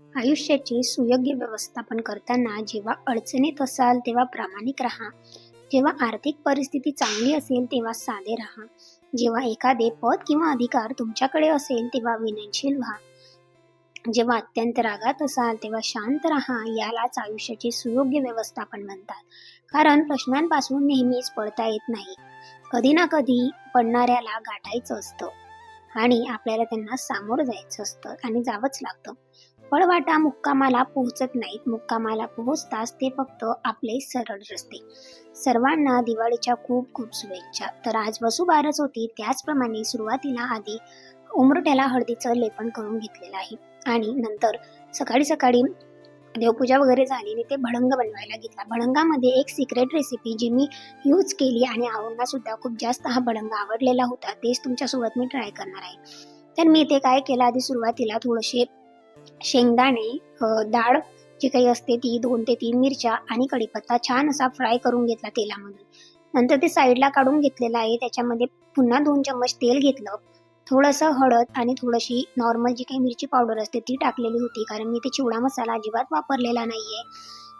आयुष्याची सुयोग्य व्यवस्थापन करताना जेव्हा अडचणीत असाल तेव्हा प्रामाणिक राहा. जेव्हा आर्थिक परिस्थिती चांगली असेल तेव्हा साधे राहा. जेव्हा एखादे पद किंवा अधिकार तुमच्याकडे असेल तेव्हा विनयशील व्हा. जेव्हा अत्यंत रागात असाल तेव्हा शांत राहा. यालाच आयुष्याचे सुयोग्य व्यवस्थापन म्हणतात. कारण प्रश्नांपासून नेहमीच पडता येत नाही. कधी ना कधी पडणाऱ्याला गाठायचं असतं. आणि आपल्याला त्यांना सामोरं जायचं असतं आणि जावंच लागतं. पळवाटा मुक्कामाला पोहोचत नाहीत. मुक्कामाला पोहोचताच ते फक्त आपले सरळ रस्ते. सर्वांना दिवाळीच्या खूप खूप शुभेच्छा. तर आज वसुबारस होती. त्याचप्रमाणे सुरुवातीला आधी उमरट्याला हळदीचं लेपन करून घेतलेलं आहे. आणि नंतर सकाळी सकाळी देवपूजा वगैरे झाली आणि ते भडंग बनवायला घेतला. भडंगामध्ये एक सिक्रेट रेसिपी जी मी यूज केली आणि आवडला सुद्धा खूप जास्त हा भडंग आवडलेला होता तेच तुमच्यासोबत मी ट्राय करणार आहे. तर मी ते काय केलं? आधी सुरुवातीला थोडेसे शेंगदाणे डाळ जी काही असते ती दोन ते तीन मिरच्या आणि कढीपत्ता छान असा फ्राय करून घेतला तेलामध्ये. नंतर ते साईडला काढून घेतलेलं आहे. त्याच्यामध्ये पुन्हा दोन चम्मच तेल घेतलं. थोडंसं हळद आणि थोडीशी नॉर्मल जी काही मिरची पावडर असते ती टाकलेली होती. कारण मी ते चिवडा मसाला अजिबात वापरलेला नाहीये.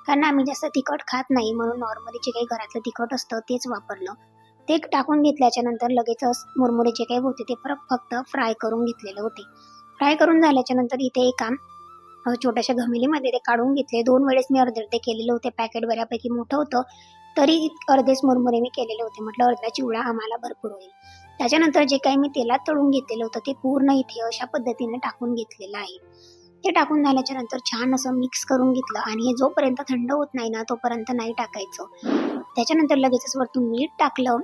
कारण आम्ही जास्त तिखट खात नाही. म्हणून नॉर्मली जे काही घरातलं तिखट असतं तेच वापरलं. ते टाकून घेतल्याच्या नंतर लगेचच मुरमुरे जे काही होते ते फक्त फ्राय करून घेतलेले होते. फ्राय करून झाल्याच्यानंतर इथे एका छोट्याशा घमिलीमध्ये ते काढून घेतले. दोन वेळेस मी अर्धे अर्धे केलेले होते. पॅकेट बऱ्यापैकी मोठं होतं. तरी अर्धेच मुरमुरे मी केलेले होते. म्हटलं अर्धा चिवडा आम्हाला भरपूर होईल. त्याच्यानंतर जे काही मी तेलात तळून घेतलेलं होतं ते पूर्ण इथे अशा पद्धतीने टाकून घेतलेलं आहे. ते टाकून झाल्याच्यानंतर छान असं मिक्स करून घेतलं आणि हे जोपर्यंत थंड होत नाही ना तोपर्यंत नाही टाकायचं. त्याच्यानंतर लगेचच वरतून मीठ टाकलं.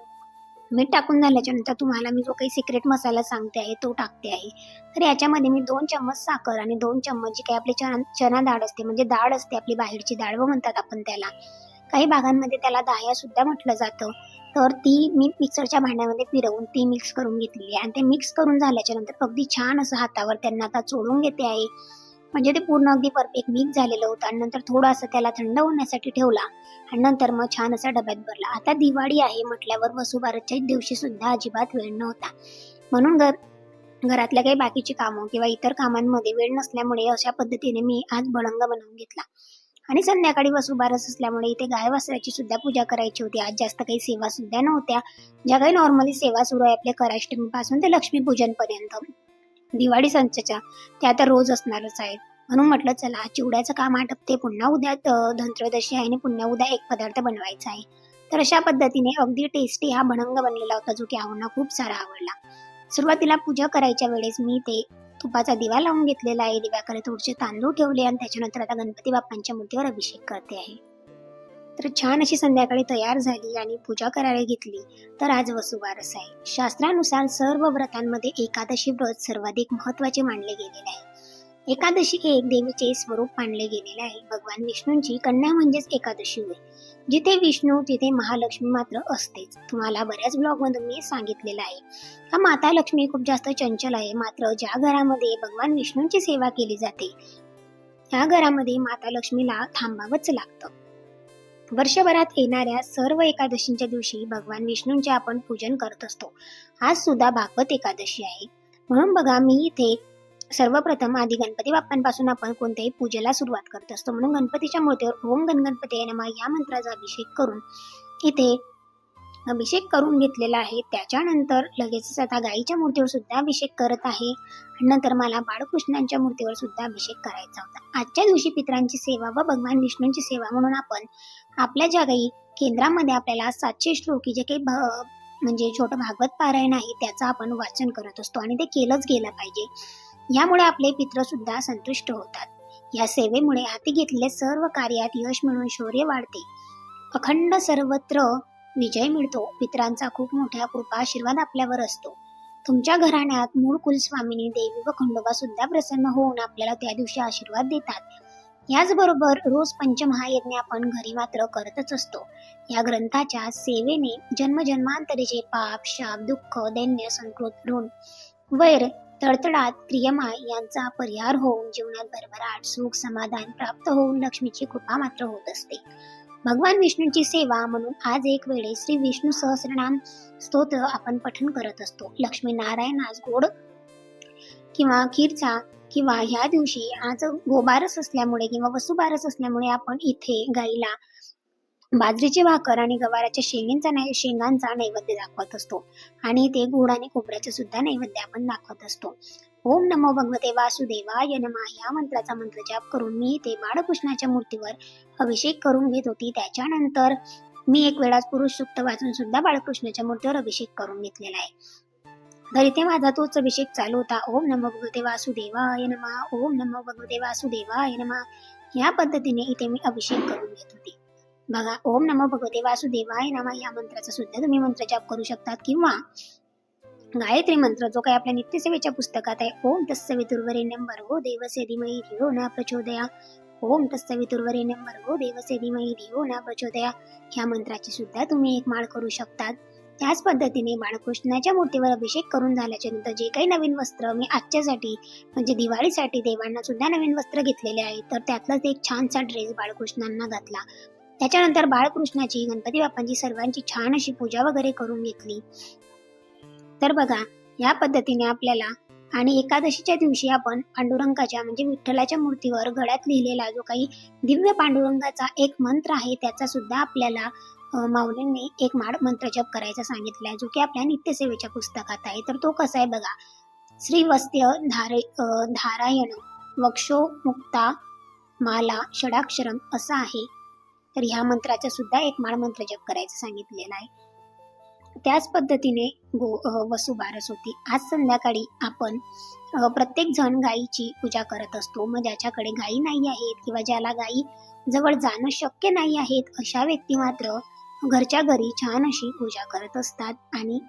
मीठ टाकून झाल्याच्यानंतर तुम्हाला मी जो काही सिक्रेट मसाला सांगते आहे तो टाकते आहे. तर याच्यामध्ये मी दोन चम्मच साखर आणि दोन चम्मच जी काही आपली चना चना डाळ असते म्हणजे डाळ असते आपली बाहेरची डाळ व म्हणतात आपण त्याला. काही भागांमध्ये त्याला दाह्यासुद्धा म्हटलं जातं. तर ती मी मिक्सरच्या भांड्यामध्ये फिरवून ती मिक्स करून घेतलेली आहे. आणि ते मिक्स करून झाल्याच्यानंतर अगदी छान असं हातावर त्यांना आता चोळून घेते आहे. म्हणजे ते पूर्ण अगदी परफेक्ट मिक्स झालेलं होतं. आणि नंतर थोडंसं त्याला थंड होण्यासाठी ठेवला. आणि नंतर मग छान असा डब्यात भरला. आता दिवाळी आहे म्हटल्यावर वसुबारसच्या दिवशी सुद्धा अजिबात वेळ नव्हता. म्हणून घर घरातल्या काही बाकीची कामं किंवा इतर कामांमध्ये वेळ नसल्यामुळे अशा पद्धतीने मी आज बळंग बनवून घेतला. आणि संध्याकाळी वसुबारस असल्यामुळे इथे गाय वासराची सुद्धा पूजा करायची होती. आज जास्त काही सेवा सुद्धा नव्हत्या. ज्या काही नॉर्मली सेवा सुरू आहे आपल्या कराष्टमीपासून ते लक्ष्मीपूजन पर्यंत दिवाळी संचच्या त्या आता रोज असणारच आहेत. म्हणून म्हटलं चला चिवड्याचं काम आटपते. पुन्हा उद्या धनत्रयोदशी आहे आणि पुन्हा उद्या एक पदार्थ बनवायचा आहे. तर अशा पद्धतीने अगदी टेस्टी हा भडंग बनलेला होता जो की आव्हाना खूप सारा आवडला. सुरुवातीला पूजा करायच्या वेळेस मी ते तुपाचा दिवा लावून घेतलेला आहे. दिव्याकडे थोडेसे तांदूळ ठेवले आणि त्याच्यानंतर आता गणपती बाप्पांच्या मूर्तीवर अभिषेक करते आहे. तर छान अशी संध्याकाळी तयार झाली आणि पूजा करायला घेतली. तर आज वसुबारस आहे. शास्त्रानुसार सर्व व्रतांमध्ये एकादशी व्रत सर्वाधिक महत्त्वाचे मानले गेलेले आहे. एकादशी हे एक देवीचे स्वरूप मानले गेलेले आहे. भगवान विष्णूंची कन्या म्हणजेच एकादशी होय. जिथे विष्णू तिथे महालक्ष्मी मात्र असतेच. तुम्हाला बऱ्याच ब्लॉग मधून मी सांगितलेलं आहे. हा माता लक्ष्मी खूप जास्त चंचल आहे. मात्र ज्या घरामध्ये भगवान विष्णूंची सेवा केली जाते त्या घरामध्ये माता लक्ष्मीला थांबावंच लागतं. वर्षभरात येणाऱ्या सर्व एकादशींच्या दिवशी भगवान विष्णूंचे आपण पूजन करत असतो. आज सुद्धा भागवत एकादशी आहे. म्हणून बघा मी इथे सर्वप्रथम आधी गणपती बाप्पांपासून आपण कोणत्याही पूजेला सुरुवात करत असतो. म्हणून गणपतीच्या मूर्तीवर ओम गण गणपती नमः या मंत्राचा अभिषेक करून इथे अभिषेक करून घेतलेला आहे. त्याच्यानंतर लगेचच आता गाईच्या मूर्तीवर सुद्धा अभिषेक करत आहे. नंतर मला बाळकृष्णांच्या मूर्तीवर सुद्धा अभिषेक करायचा होता. आजच्या दिवशी पित्रांची सेवा व भगवान विष्णूंची सेवा म्हणून आपण आपल्या ज्या काही केंद्रामध्ये आपल्याला सातशे श्लोकी जे काही म्हणजे छोटं भागवत पारायण आहे त्याचं आपण वाचन करत असतो आणि ते केलंच गेलं पाहिजे. यामुळे आपले पित्र सुद्धा संतुष्ट होतात. या सेवेमुळे हाती घेतलेल्या सर्व कार्यात यश मिळून शौर्य वाढते. अखंड सर्वत्र विजय मिळतो. पित्रांचा खूप मोठ्या कृपा आशीर्वाद आपल्यावर असतो. तुमच्या घराण्यात मूळ कुलस्वामिनी देवी व खंडोबा सुद्धा प्रसन्न होऊन आपल्याला त्या दिवशी आशीर्वाद देतात. याचबरोबर रोज पंचमहायज्ञ आपण घरी मात्र करतच असतो. या ग्रंथाच्या सेवेने जन्मजन्मांतरीचे पाप शाप दुःख दैन्य संकृत ऋण वैर तळतळात क्रियमाय यांचा परिहार होऊन जीवनात भरभराट सुख समाधान प्राप्त होऊन लक्ष्मीची कृपा मात्र होत असते. भगवान विष्णूंची सेवा म्हणून आज एक वेळे श्री विष्णू सहस्रनाम स्तोत्र आपण पठन करत असतो. लक्ष्मी नारायणास गोड किंवा खीरचा किंवा ह्या दिवशी आज गोबारस असल्यामुळे किंवा वसुबारस असल्यामुळे आपण इथे गाईला बाजरीची भाकर आणि गवाराच्या शेंगांचा नाही शेंगांचा नैवेद्य दाखवत असतो. आणि ते गुड आणि खोबऱ्याचं सुद्धा नैवेद्य आपण दाखवत असतो. ओम नमो भगवते वासुदेवाय नमा. या मंत्राचा मंत्र जाप करून मी ते बाळकृष्णाच्या मूर्तीवर अभिषेक करून घेत होती. त्याच्यानंतर मी एक वेळाच पुरुष सुक्त वाचून सुद्धा बाळकृष्णाच्या मूर्तीवर अभिषेक करून घेतलेला आहे. तर इथे माझा तोच अभिषेक चालू होता. ओम नमो भगवते वासुदेवाय नमा. ओम नमो भगवते वासुदेवाय नमा. या पद्धतीने इथे मी अभिषेक करून घेत होते. बघा ओम नमो भगवते वासुदेवाय नमः या मंत्राचा सुद्धा तुम्ही मंत्र जाप करू शकतात. किंवा गायत्री मंत्र जो काही आपल्या नित्यसेवेच्या पुस्तकात आहे ओम तत्सवितुर्वरे नंबर हो देवसे धीमयी धियो न प्रचोदया. ओम तत्सवितुर्वरे नंबर हो देवसे धीमयी धियो न प्रचोदया. ह्या मंत्राची सुद्धा तुम्ही एक माळ करू शकतात. त्याच पद्धतीने बाळकृष्णाच्या मूर्तीवर अभिषेक करून झाल्याच्यानंतर जे काही नवीन वस्त्र मी आजच्यासाठी म्हणजे दिवाळीसाठी देवांना सुद्धा नवीन वस्त्र घेतलेले आहे तर त्यातलाच एक छानसा ड्रेस बाळकृष्णांना घातला. त्याच्यानंतर बाळकृष्णाची गणपती बाप्पांची सर्वांची छान अशी पूजा वगैरे करून घेतली. तर बघा या पद्धतीने आपल्याला आणि एकादशीच्या दिवशी आपण पांडुरंगाच्या म्हणजे विठ्ठलाच्या मूर्तीवर गळ्यात लिहिलेला जो काही दिव्य पांडुरंगाचा एक मंत्र आहे त्याचा सुद्धा आपल्याला माऊलींनी एक माड मंत्र जप करायचा सांगितला आहे जो की आपल्या नित्यसेवेच्या पुस्तकात आहे. तर तो कसा आहे बघा. श्री वस्त्य धारे धारायण वक्षो मुक्ता माला षडाक्षरम असा आहे. तर ह्या मंत्राचा सुद्धा एक माळ मंत्र जप करायचं सांगितलेला आहे. त्याच पद्धतीने गो वसुबारस होती. आज संध्याकाळी आपण प्रत्येक जण गायीची पूजा करत असतो. मग ज्याच्याकडे गायी नाही आहेत किंवा ज्याला गायी जवळ जाणं शक्य नाही आहेत अशा व्यक्ती मात्र घरच्या घरी छान अशी पूजा करत असतात आणि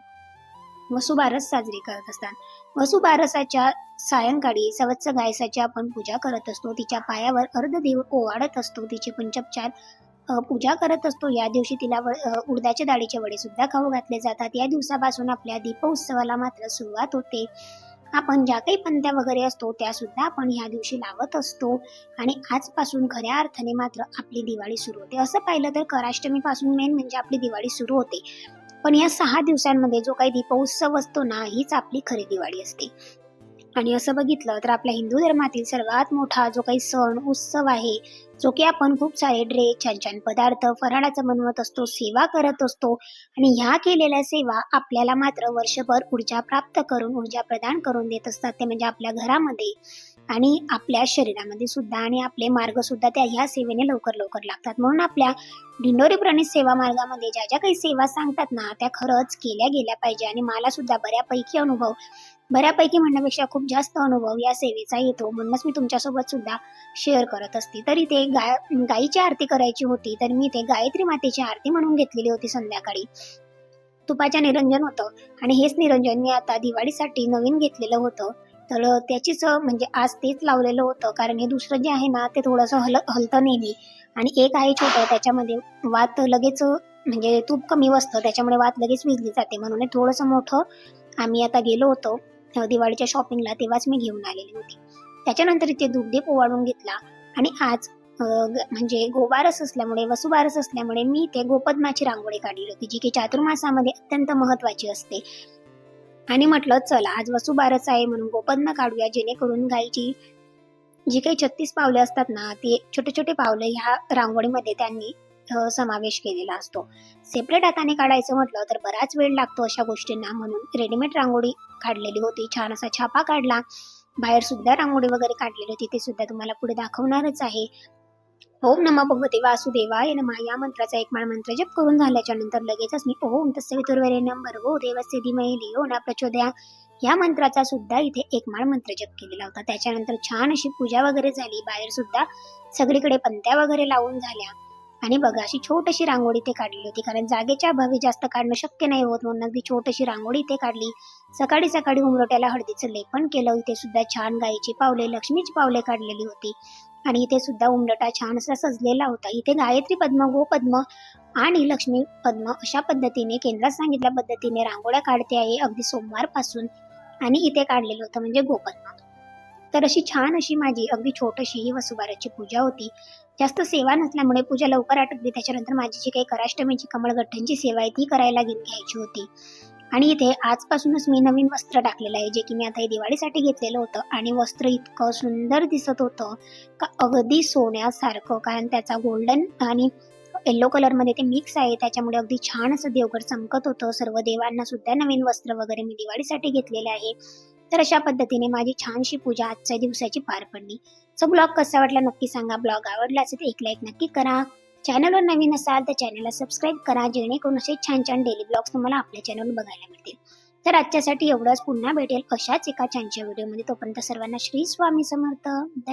वसुबारस साजरी करत असतात. वसुबारसाच्या सायंकाळी सवत्स गायसाची आपण पूजा करत असतो. तिच्या पायावर अर्धदेव ओवाळत असतो. तिचे पंचपचार पूजा करत असतो. या दिवशी तिला व- उडदाच्या डाळीचे वडे सुद्धा खाऊ घातले जातात. या दिवसापासून आपल्या दीप उत्सवाला मात्र सुरुवात होते. आपण ज्या काही पंत्या वगैरे असतो त्या सुद्धा आपण ह्या दिवशी लावत असतो. आणि आजपासून खऱ्या अर्थाने मात्र आपली दिवाळी सुरू होते. असं पाहिलं तर कराष्टमी पासून मेन म्हणजे आपली दिवाळी सुरू होते. पण या सहा दिवसांमध्ये जो काही दीपोत्सव असतो ना हीच आपली खरी दिवाळी असते. आणि असं बघितलं तर आपल्या हिंदू धर्मातील सर्वात मोठा जो काही सण उत्सव आहे जो की आपण खूप सारे ड्रेस छान छान पदार्थ फराळाचं बनवत असतो सेवा करत असतो आणि ह्या केलेल्या सेवा आपल्याला मात्र वर्षभर ऊर्जा प्राप्त करून ऊर्जा प्रदान करून देत असतात. ते म्हणजे आपल्या घरामध्ये आणि आपल्या शरीरामध्ये सुद्धा आणि आपले मार्ग सुद्धा त्या ह्या सेवेने लवकर लवकर लागतात. म्हणून आपल्या दिंडोरी प्राणी सेवा मार्गामध्ये ज्या ज्या काही सेवा सांगतात ना त्या खरंच केल्या गेल्या पाहिजे आणि मला सुद्धा बऱ्यापैकी अनुभव बऱ्यापैकी म्हणण्यापेक्षा खूप जास्त अनुभव या सेवेचा येतो. म्हणूनच मी तुमच्यासोबत सुद्धा शेअर करत असते. तरी ते गाय गायीची आरती करायची होती तर मी ते गायत्री मातेची आरती म्हणून घेतलेली होती संध्याकाळी. तुपाच्या निरंजन होतं. आणि हेच निरंजन मी आता दिवाळीसाठी नवीन घेतलेलं होतं. तर त्याचीच म्हणजे आज तेच लावलेलं होतं. कारण हे दुसरं जे आहे ना ते थोडंसं हल हलतं नेहमी. आणि एक आहे छोटं त्याच्यामध्ये वात लगेच म्हणजे तूप कमी बसतं त्याच्यामुळे वात लगेच विजली जाते. म्हणून थोडंसं मोठं आम्ही आता गेलो होतो दिवाळीच्या शॉपिंगला तेव्हाच मी घेऊन आलेली होती. त्याच्यानंतर इथे दुग्धीप ओवाळून घेतला. आणि आज म्हणजे गोबारस असल्यामुळे वसुबारस असल्यामुळे मी ते गोपद्माची रांगोळी काढली होती जी की चातुर्मासामध्ये अत्यंत महत्वाची असते. आणि म्हटलं चला आज वसुबारस आहे म्हणून गोपन्न काढूया जेणेकरून गायीची जी काही छत्तीस पावले असतात ना ते छोटे छोटे पावले ह्या रांगोळीमध्ये त्यांनी समावेश केलेला असतो. सेपरेट हाताने काढायचं म्हटलं तर बराच वेळ लागतो अशा गोष्टींना म्हणून रेडीमेड रांगोळी काढलेली होती. छान असा छापा काढला. बाहेर सुद्धा रांगोळी वगैरे काढलेली होती ते सुद्धा तुम्हाला पुढे दाखवणारच आहे. ओम नम भगवते वासुदेवाय नमः. या मंत्राचा एक माळ मंत्र जप करून झाल्याच्यानंतर लगेचच मी ओम तस्य नंबर भर्गो देवस्य धीमहि धियो ना प्रचोदया. या मंत्राचा सुद्धा इथे एक माळ मंत्र जप केलेला होता. त्याच्यानंतर छान अशी पूजा वगैरे झाली. बाहेर सुद्धा सगळीकडे पंत्या वगैरे लावून झाल्या. आणि बघा अशी छोटीशी रांगोळी ते काढली होती. कारण जागेच्या अभावी जास्त काढणं शक्य नाही होत म्हणून अगदी छोटीशी रांगोळी ते काढली. सकाळी सकाळी उमरट्याला हळदीचं लेपन केलं. इथे सुद्धा छान गायीची पावले लक्ष्मीची पावले काढलेली होती. आणि इथे सुद्धा उमलटा छान असा सजलेला होता. इथे गायत्री पद्म गोपद्म आणि लक्ष्मी पद्म अशा पद्धतीने केंद्रात सांगितल्या पद्धतीने रांगोळ्या काढते आहे. अगदी सोमवारपासून आणि इथे काढलेलं होतं म्हणजे गोपद्म तर अशी छान अशी माझी अगदी छोटीशी ही वसुबाराची पूजा होती. जास्त सेवा नसल्यामुळे पूजा लवकर आटपली. त्याच्यानंतर माझी जी काही कराष्टमीची कमळगठ्ठ्यांची सेवा आहे ती करायला घेऊन घ्यायची होती. आणि इथे आजपासूनच मी नवीन वस्त्र टाकलेलं आहे जे की मी आता हे दिवाळीसाठी घेतलेलं होतं. आणि वस्त्र इतकं सुंदर दिसत होतं का अगदी सोन्यासारखं. कारण त्याचा गोल्डन आणि येल्लो कलरमध्ये ते मिक्स आहे. त्याच्यामुळे अगदी छान असं देवघर चमकत होतं. सर्व देवांना सुद्धा नवीन वस्त्र वगैरे मी दिवाळीसाठी घेतलेले आहे. तर अशा पद्धतीने माझी छानशी पूजा आजच्या दिवसाची पार पडली. सो ब्लॉग कसा वाटला नक्की सांगा. ब्लॉग आवडला असेल तर एक लाईक नक्की करा. चॅनलवर नवीन असाल तर चॅनलला सबस्क्राईब करा जेणेकरून असे छान छान डेली ब्लॉग्स तुम्हाला आपल्या चॅनलवर बघायला मिळतील. तर आजच्यासाठी एवढंच. पुन्हा भेटेल अशाच एका छानशा व्हिडिओमध्ये तोपर्यंत सर्वांना श्री स्वामी समर्थ. धन्यवाद.